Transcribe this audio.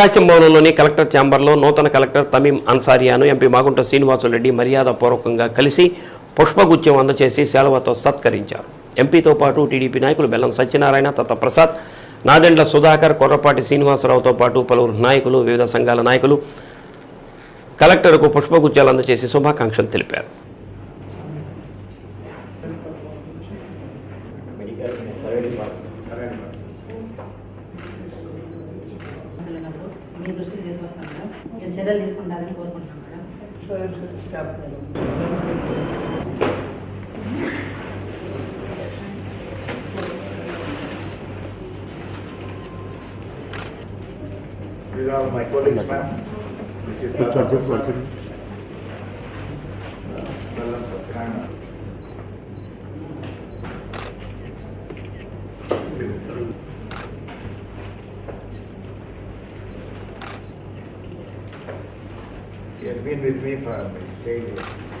ప్రకాశం భవనంలోని collector ఛాంబర్లో నూతన collector తమీం అన్సారియాను ఎంపీ మాగుంట శ్రీనివాసులరెడ్డి మర్యాదపూర్వకంగా కలిసి పుష్పగుత్యం అందచేసి సేలవతో సత్కరించారు. ఎంపీతో పాటు టీడీపీ నాయకులు బెల్లం సత్యనారాయణ తత ప్రసాద్ నాదెండ్ల సుధాకర్ కొర్రపాటి శ్రీనివాసరావుతో పాటు పలువురు నాయకులు వివిధ సంఘాల నాయకులు కలెక్టర్కు పుష్పగుత్యాలు అందచేసి శుభాకాంక్షలు తెలిపారు. వెళ్ళినప్పుడు మీ దృష్టికి తీసుకొస్తాం మేడం మీరు చర్యలు తీసుకుంటారని కోరుకుంటున్నాం madam These are all my colleagues, ma'am. This is Dr. Prasad. Bellam Satyanarayana. He has been with me from his days.